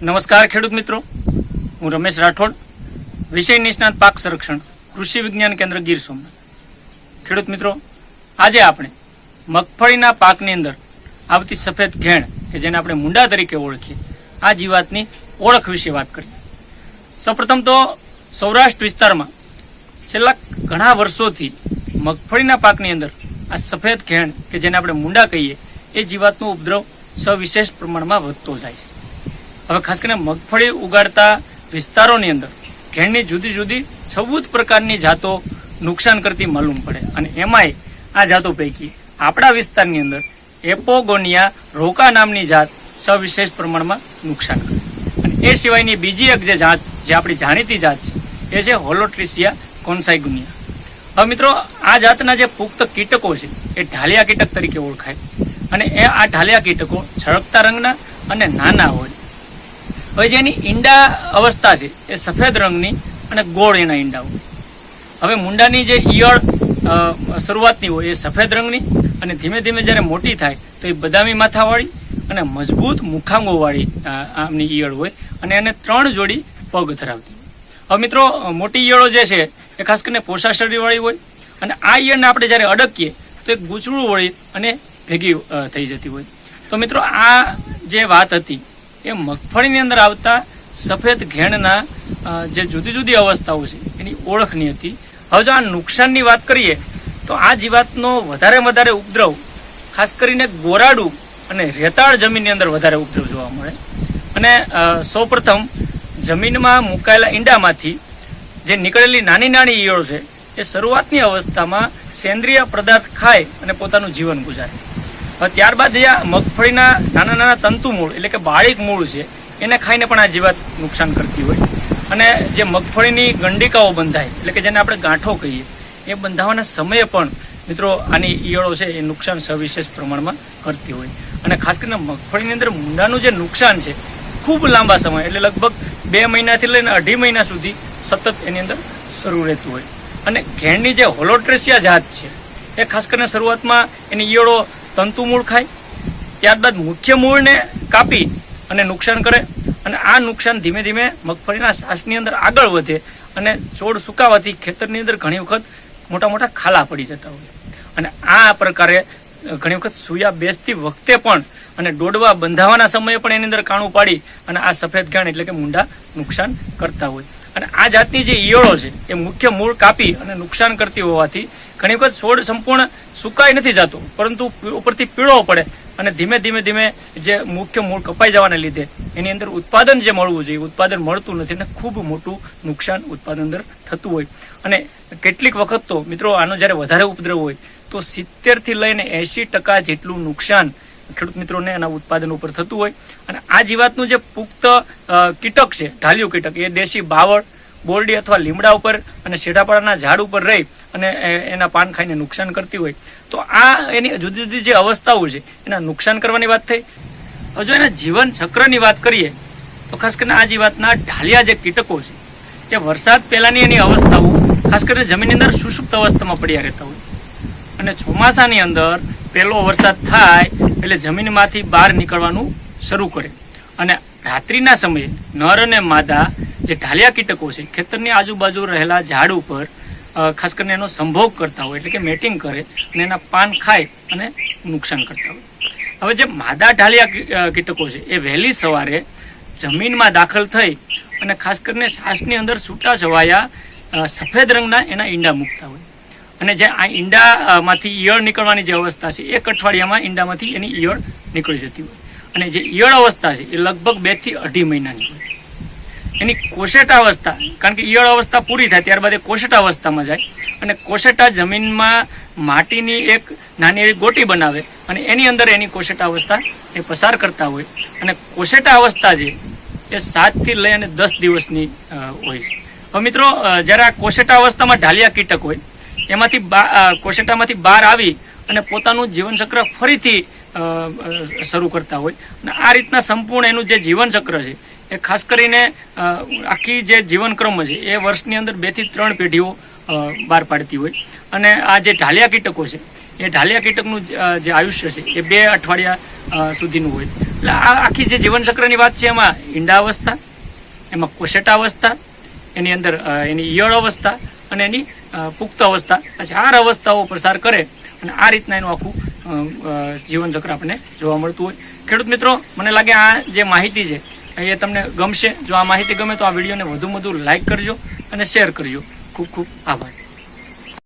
નમસ્કાર ખેડૂત મિત્રો. હું રમેશ રાઠોડ. વિષય નિષ્ણાત પાક સંરક્ષણ, કૃષિ વિજ્ઞાન કેન્દ્ર ગીર સોમનાથ. ખેડૂત મિત્રો, આજે આપણે મગફળીના પાકની અંદર આવતી સફેદ ઘેણ, કે જેને આપણે મુંડા તરીકે ઓળખીએ, આ જીવાતની ઓળખ વિશે વાત કરીએ. સૌપ્રથમ તો સૌરાષ્ટ્ર વિસ્તારમાં છેલ્લા ઘણા વર્ષોથી મગફળીના પાકની અંદર આ સફેદ ઘેણ, કે જેને આપણે મુંડા કહીએ, એ જીવાતનો ઉપદ્રવ સવિશેષ પ્રમાણમાં વધતો જાય છે. હવે ખાસ કરીને મગફળી ઉગાડતા વિસ્તારોની અંદર ઘેણની જુદી જુદી છવ્વીસ પ્રકારની જાતો નુકસાન કરતી માલુમ પડે. અને એમાંય આ જાતો પૈકી આપણા વિસ્તારની અંદર એપોગોનિયા રોકા નામની જાત સવિશેષ પ્રમાણમાં નુકસાન કરે. અને એ સિવાયની બીજી એક જે જાત જે આપણી જાણીતી જાત છે, એ છે હોલોટ્રિસિયા કોન્સાઇગુનિયા. હવે મિત્રો, આ જાતના જે પુખ્ત કીટકો છે, એ ઢાલિયા કીટક તરીકે ઓળખાય. અને એ આ ઢાલિયા કીટકો છળકતા રંગના અને નાના હોય. હવે જેની ઈંડા અવસ્થા છે, એ સફેદ રંગની અને ગોળ એના ઈંડા હોય. હવે મુંડાની જે ઈયળ શરૂઆતની હોય એ સફેદ રંગની અને ધીમે ધીમે જ્યારે મોટી થાય તો એ બદામી માથાવાળી અને મજબૂત મુખાંગોવાળી આમની ઈયળ હોય અને એને ત્રણ જોડી પગ ધરાવતી હવે મિત્રો, મોટી ઈયળો જે છે, એ ખાસ કરીને પોષા શરીરવાળી હોય અને આ ઈયળને આપણે જ્યારે અડકીએ તો એક ગૂંચળું વળી અને ભેગી થઈ જતી હોય. તો મિત્રો, આ જે વાત હતી એ મગફળીની અંદર આવતા સફેદ ઘેણના જે જુદી જુદી અવસ્થાઓ છે, એની ઓળખની હતી. હવે જો આ નુકસાનની વાત કરીએ, તો આ જીવાતનો વધારે વધારે ઉપદ્રવ, ખાસ કરીને ગોરાડું અને રેતાળ જમીનની અંદર વધારે ઉપદ્રવ જોવા મળે. અને સૌપ્રથમ જમીનમાં મુકાયેલા ઈંડામાંથી જે નીકળેલી નાની નાની ઈયળો છે, એ શરૂઆતની અવસ્થામાં સેન્દ્રિય પદાર્થ ખાય અને પોતાનું જીવન ગુજારે. ત્યારબાદ આ મગફળીના નાના નાના તંતુ મૂળ, એટલે કે બાળીક મૂળ છે, એને ખાઈને પણ આ જીવાત નુકસાન કરતી હોય. અને જે મગફળીની ગંડિકાઓ બંધાય, એટલે કે જેને આપણે ગાંઠો કહીએ, એ બંધાવાના સમયે પણ મિત્રો આની ઈયળો છે એ નુકસાન સવિશેષ પ્રમાણમાં કરતી હોય. અને ખાસ કરીને મગફળીની અંદર મૂંડાનું જે નુકસાન છે, ખૂબ લાંબા સમય, એટલે લગભગ બે મહિનાથી લઈને અઢી મહિના સુધી સતત એની અંદર શરૂ રહેતું હોય. અને ઘેણની જે હોલોટ્રેસિયા જાત છે, એ ખાસ કરીને શરૂઆતમાં એની ઈયળો તંતુ મૂળ ખાય, ત્યારબાદ મુખ્ય મૂળને કાપી અને નુકસાન કરે અને આ નુકસાન ધીમે ધીમે મગફળીના શ્વાસની અંદર આગળ વધે અને છોડ સુકાવાથી ખેતરની અંદર ઘણી વખત મોટા મોટા ખાલા પડી જતા હોય. અને આ પ્રકારે ઘણી વખત સુયા બેસતી વખતે પણ અને દોડવા બંધાવાના સમયે પણ એની અંદર કાણું પાડી અને આ સફેદ ગાણ એટલે કે મુંડા નુકસાન કરતા હોય. અને આ જાતની જે ઈયળો છે, એ મુખ્ય મૂળ કાપી અને નુકસાન કરતી હોવાથી ઘણી વખત છોડ સંપૂર્ણ સુકાઈ નથી જતો, પરંતુ ઉપરથી પીળો પડે અને ધીમે ધીમે ધીમે જે મુખ્ય મૂળ કપાઈ જવાને લીધે એની અંદર ઉત્પાદન જે મળવું જોઈએ ઉત્પાદન મળતું નથી અને ખૂબ મોટું નુકસાન ઉત્પાદન અંદર થતું હોય. અને કેટલીક વખત તો મિત્રો આનો જ્યારે વધારે ઉપદ્રવ હોય, તો સિત્તેરથી લઈને એસી ટકા જેટલું નુકસાન ખેડૂત મિત્રોને એના ઉત્પાદન ઉપર થતું હોય. અને આ જીવાતનું જે પુખ્ત કીટક છે, ઢાલિયું કીટક, એ દેશી બાવળ બોરડી અથવા લીમડા ઉપર અને શેઢાપાડાના ઝાડ ઉપર રહી અને એના પાન ખાઈને નુકસાન કરતી હોય, તો આ એની જુદી જુદી જે અવસ્થાઓ છે, એના નુકસાન કરવાની વાત થઈ. હજુ એના જીવન ચક્રની વાત કરીએ, તો ખાસ કરીને આ જીવાતના ઢાલિયા જે કીટકો છે, એ વરસાદ પહેલાંની એની અવસ્થાઓ ખાસ કરીને જમીનની અંદર સુષુપ્ત અવસ્થામાં પડ્યા રહેતા હોય. અને ચોમાસાની અંદર પહેલો વરસાદ થાય એટલે જમીનમાંથી બહાર નીકળવાનું શરૂ કરે. અને રાત્રિના સમયે નર અને માદા જે ઢાલિયા કીટકો છે, ખેતરની આજુબાજુ રહેલા ઝાડ ઉપર ખાસ કરીને એનો સંભોગ કરતા હોય, એટલે કે મેટિંગ કરે અને એના પાન ખાય અને નુકસાન કરતા હોય. હવે જે માદા ઢાલિયા કીટકો છે, એ વહેલી સવારે જમીનમાં દાખલ થઈ અને ખાસ કરીને શ્વાસની અંદર છૂટા છવાયા સફેદ રંગના એના ઈંડા મૂકતા હોય. અને જે આ ઈંડામાંથી ઈયળ નીકળવાની જે અવસ્થા છે, એક અઠવાડિયામાં ઈંડામાંથી એની ઈયળ નીકળી જતી હોય. અને જે ઈયળ અવસ્થા છે, એ લગભગ બેથી અઢી મહિનાની હોય. એની કોશેટા અવસ્થા કારણ કે ઈયળ અવસ્થા પૂરી થાય, ત્યારબાદ એ કોશેટા અવસ્થામાં જાય. અને કોશેટા જમીનમાં માટીની એક નાની એવી ગોટી બનાવે અને એની અંદર એની કોશેટા અવસ્થા એ પસાર કરતા હોય. અને કોશેટા અવસ્થા જે, એ સાતથી લઈ અને દસ દિવસની હોય છે. હવે મિત્રો જ્યારે આ કોશેટા અવસ્થામાં ઢાલિયા કીટક હોય, એમાંથી કોશેટામાંથી બહાર આવી અને પોતાનું જીવનચક્ર ફરીથી શરૂ કરતા હોય. અને આ રીતના સંપૂર્ણ એનું જે જીવનચક્ર છે, એ ખાસ કરીને આખી જે જીવનક્રમ છે, એ વર્ષની અંદર બેથી ત્રણ પેઢીઓ બહાર પાડતી હોય. અને આ જે ઢાલિયા કીટકો છે, એ ઢાલિયા કીટકનું જે આયુષ્ય છે, એ બે અઠવાડિયા સુધીનું હોય. એટલે આ આખી જે જીવનચક્રની વાત છે, એમાં ઈંડા અવસ્થા એમાં કોશેટાવસ્થા, એની અંદર એની ઈયળ અવસ્થા અને એની પુખ્ત અવસ્થા. આ ચાર અવસ્થાઓ પ્રસાર કરે અને આ રીતના એનું આખું અ, ચક્ર આપણને જોવા મળતું હોય. ખેડૂત મિત્રો મને લાગે આ જે માહિતી છે એ તમને ગમશે. જો આ માહિતી ગમે તો આ વિડીયોને વધુ વધુ લાઇક કરજો અને શેર કરજો. ખૂબ ખૂબ આભાર.